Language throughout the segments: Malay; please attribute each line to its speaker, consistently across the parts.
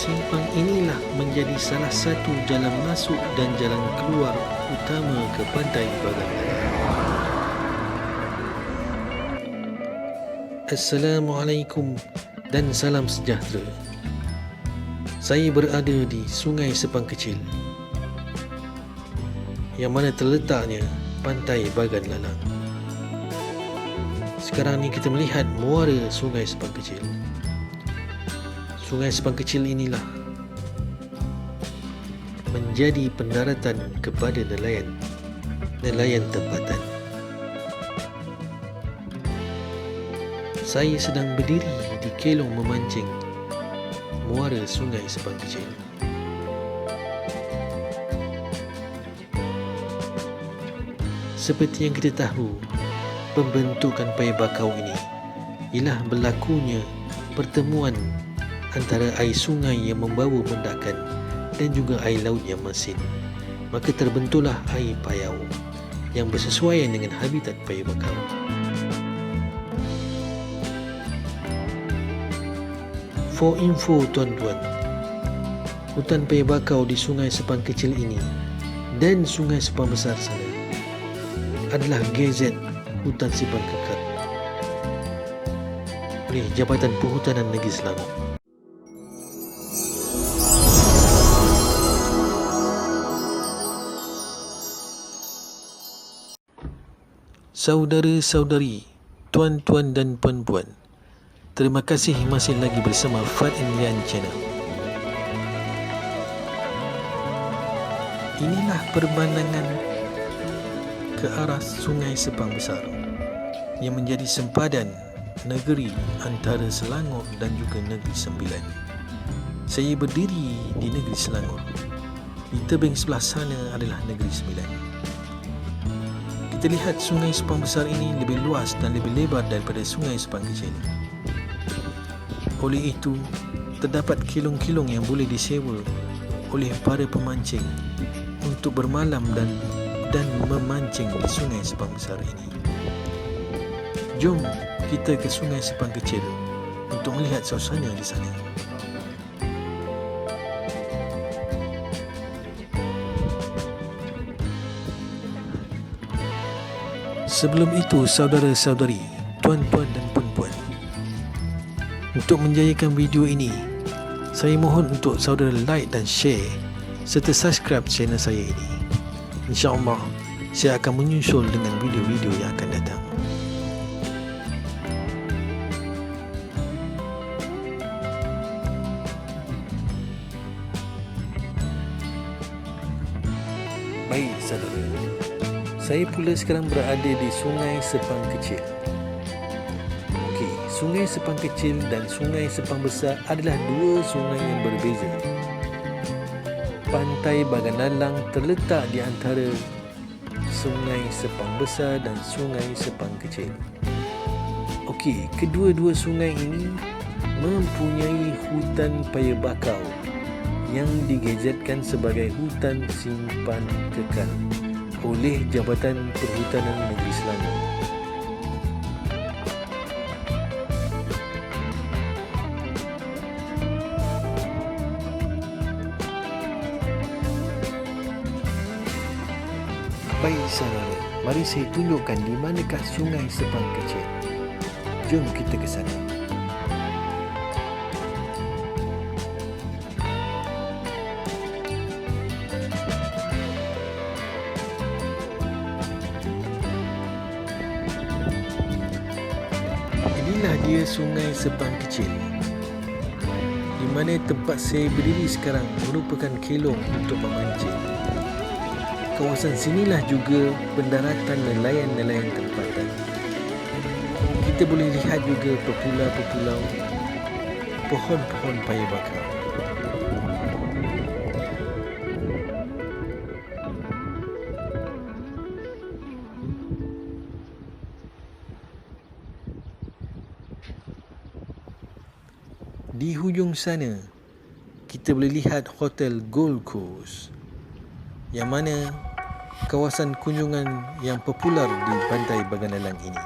Speaker 1: Simpang inilah menjadi salah satu jalan masuk dan jalan keluar utama ke pantai Bagan. Assalamualaikum dan salam sejahtera. Saya berada di Sungai Sepang Kecil yang mana terletaknya pantai Bagan Lalang. Sekarang ni kita melihat muara Sungai Sepang Kecil. Sungai Sepang Kecil inilah menjadi pendaratan kepada nelayan nelayan tempatan. Saya sedang berdiri di kelong memancing muara Sungai Sepang Kecil. Seperti yang kita tahu, pembentukan paya bakau ini ialah berlakunya pertemuan antara air sungai yang membawa mendakan dan juga air laut yang masin. Maka terbentuklah air payau yang bersesuaian dengan habitat paya bakau. For info tuan-tuan, hutan paya bakau di sungai Sepang kecil ini dan sungai Sepang besar sana adalah GZ Hutan Sepang Kekal oleh Jabatan Perhutanan Negeri Selangor. Saudara-saudari, tuan-tuan dan puan-puan, terima kasih masih lagi bersama Fat Lian Channel. Inilah perbandingan ke arah Sungai Sepang Besar yang menjadi sempadan negeri antara Selangor dan juga Negeri Sembilan. Saya berdiri di Negeri Selangor. Di tebing sebelah sana adalah Negeri Sembilan. Kita lihat sungai Sepang besar ini lebih luas dan lebih lebar daripada sungai Sepang kecil. Oleh itu, terdapat kilong-kilong yang boleh disewa oleh para pemancing untuk bermalam dan dan memancing di sungai Sepang besar ini. Jom kita ke sungai Sepang kecil untuk melihat suasana di sana. Sebelum itu, saudara-saudari, tuan-tuan dan puan-puan, untuk menjayakan video ini, saya mohon untuk saudara like dan share serta subscribe channel saya ini. InsyaAllah, saya akan menyusul dengan video-video yang akan datang. Baik, saudara. Saya pula sekarang berada di Sungai Sepang Kecil. Okey, Sungai Sepang Kecil dan Sungai Sepang Besar adalah dua sungai yang berbeza. Pantai Baganalang terletak di antara Sungai Sepang Besar dan Sungai Sepang Kecil. Okey, kedua-dua sungai ini mempunyai hutan paya bakau yang digejetkan sebagai hutan simpan kekal oleh Jabatan Perhutanan Negeri Selangor. Baik saudara, mari saya tunjukkan di manakah sungai Sepang Kecil. Jom kita ke sana. Inilah dia sungai Sepang Kecil. Di mana tempat saya berdiri sekarang merupakan kelong untuk memancing Kawasan sinilah juga pendaratan nelayan-nelayan tempatan. Kita boleh lihat juga pepulau-pepulau Pohon-pohon paya bakar Di hujung sana kita boleh lihat Hotel Gold Coast yang mana kawasan kunjungan yang popular di pantai Baganalang ini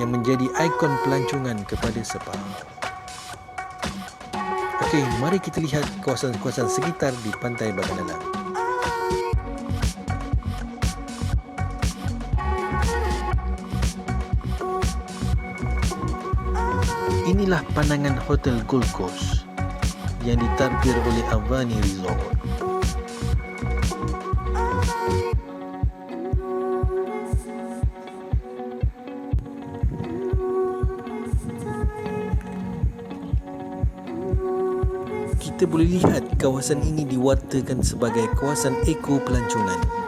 Speaker 1: yang menjadi ikon pelancongan kepada Sepang. Okey, mari kita lihat kawasan-kawasan sekitar di Pantai Baganalang. Inilah pandangan Hotel Gold Coast yang ditadbir oleh Avani Resort. kita boleh lihat kawasan ini diwartakan sebagai kawasan eko pelancongan.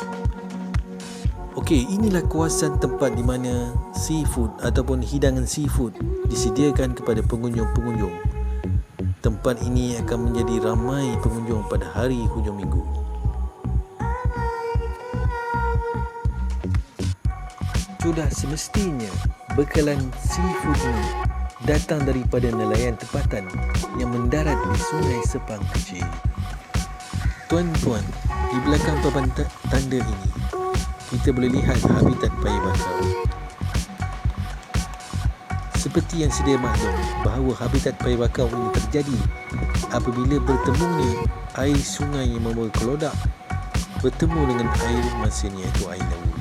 Speaker 1: Okey, inilah kawasan tempat di mana seafood ataupun hidangan seafood disediakan kepada pengunjung-pengunjung. Tempat ini akan menjadi ramai pengunjung pada hari hujung minggu. Sudah semestinya bekalan seafood ini datang daripada nelayan tempatan yang mendarat di sungai Sepang kecil. Tuan-tuan, di belakang papan tanda ini, kita boleh lihat habitat payi bakau. Seperti yang sedia maklum bahawa habitat payi bakau ini terjadi apabila bertemunya air sungai yang membawa kelodak bertemu dengan air masin iaitu air laut.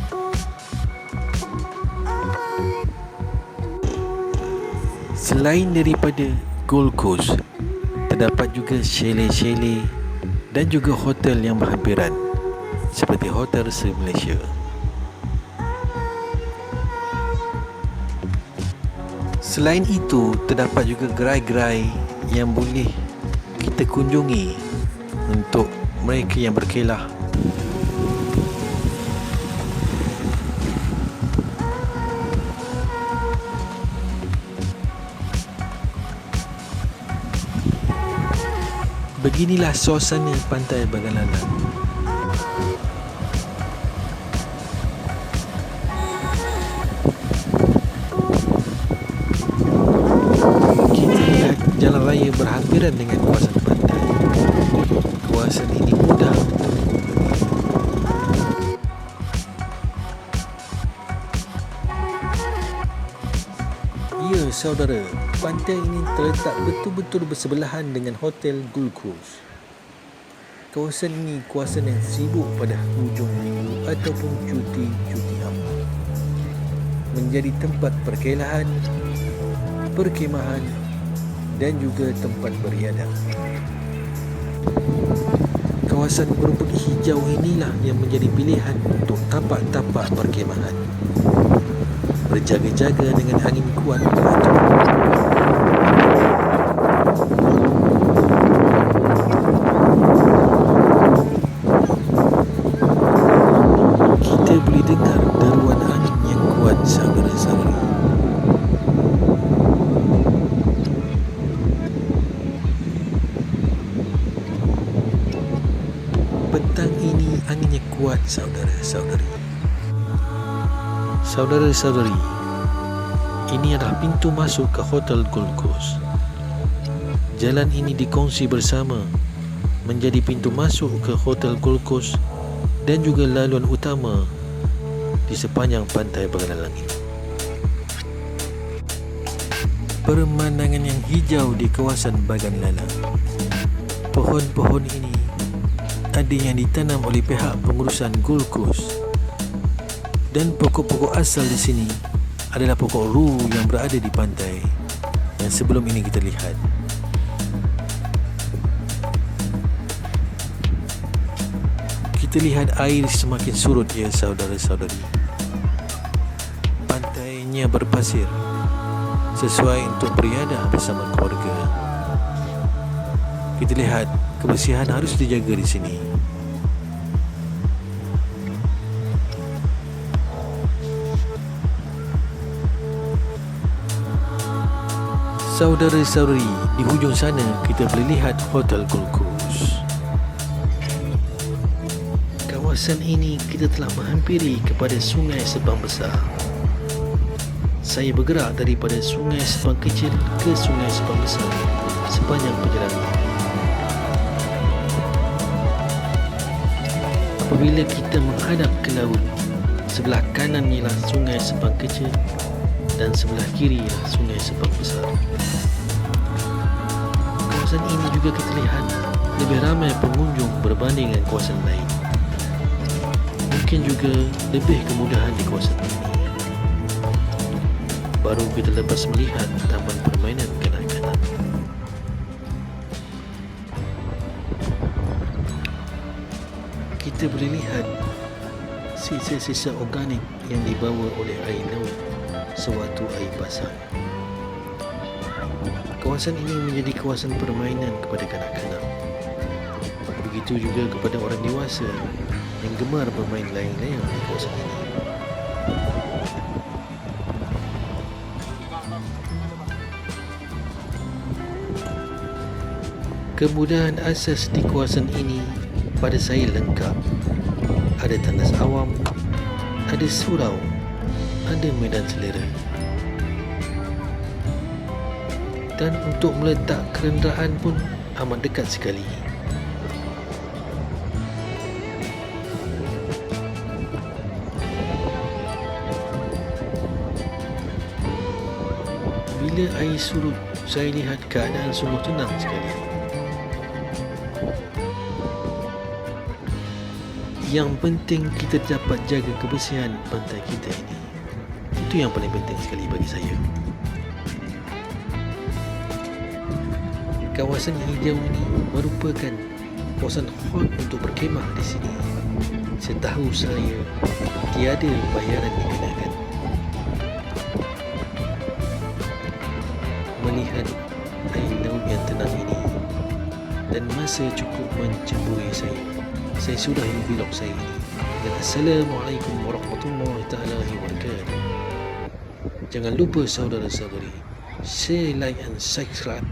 Speaker 1: Selain daripada Gold Coast, terdapat juga chalet-chalet dan juga hotel yang berhampiran seperti Hotel Sri Malaysia. Selain itu, terdapat juga gerai-gerai yang boleh kita kunjungi untuk mereka yang berkelah Beginilah suasana pantai Bagalalan. Berhampiran dengan kawasan pantai. Kawasan ini mudah Ya, saudara, pantai ini terletak betul-betul bersebelahan dengan Hotel Gold Coast. Kawasan ini kawasan yang sibuk pada hujung minggu ataupun cuti-cuti hamba. Menjadi tempat perkelahan, perkemahan dan juga tempat beriadah. Kawasan berumput hijau inilah yang menjadi pilihan untuk tapak-tapak perkemahan berjaga-jaga dengan angin kuat kita petang ini anginnya kuat saudara-saudari Saudara-saudari, ini adalah pintu masuk ke Hotel Gold Coast. Jalan ini dikongsi bersama menjadi pintu masuk ke Hotel Gold Coast dan juga laluan utama di sepanjang pantai Baganalang ini. Pemandangan yang hijau di kawasan Bagan Lalang. Pohon-pohon ini ada yang ditanam oleh pihak pengurusan Gold Coast dan pokok-pokok asal di sini adalah pokok ru yang berada di pantai yang sebelum ini kita lihat. Kita lihat air semakin surut ya saudara-saudari. Pantainya berpasir sesuai untuk beriadah bersama keluarga. Kita lihat kebersihan harus dijaga di sini. Saudara-saudari, di hujung sana kita boleh lihat Hotel Coast. Kawasan ini kita telah menghampiri kepada Sungai Sepang Besar. Saya bergerak daripada Sungai Sepang Kecil ke Sungai Sepang Besar sepanjang perjalanan. Apabila kita menghadap ke laut, sebelah kanan ialah Sungai Sepang Kecil dan sebelah kiri ialah Sungai Sepang Besar. kawasan ini juga kita lihat lebih ramai pengunjung berbanding dengan kawasan lain. Mungkin juga lebih kemudahan di kawasan ini. Baru kita lepas melihat taman Kita boleh lihat sisa-sisa organik yang dibawa oleh air laut sewaktu air pasang. Kawasan ini menjadi kawasan permainan kepada kanak-kanak. Begitu juga kepada orang dewasa yang gemar bermain layang-layang di kawasan ini. Kemudahan asas di kawasan ini pada saya lengkap. Ada tandas awam, ada surau, ada medan selera. dan untuk meletak kenderaan pun amat dekat sekali. Bila air surut, saya lihat keadaan sungguh tenang sekali. Yang penting kita dapat jaga kebersihan pantai kita ini. Itu yang paling penting sekali bagi saya. kawasan hijau ini merupakan kawasan hot untuk berkemah di sini. Setahu saya, tiada bayaran dikenakan. Melihat air laut yang tenang ini dan masa cukup mencemburi saya, saya sudah vlog saya ini. Dan Assalamualaikum warahmatullahi taala wabarakatuh. Jangan lupa saudara-saudari, share, like and subscribe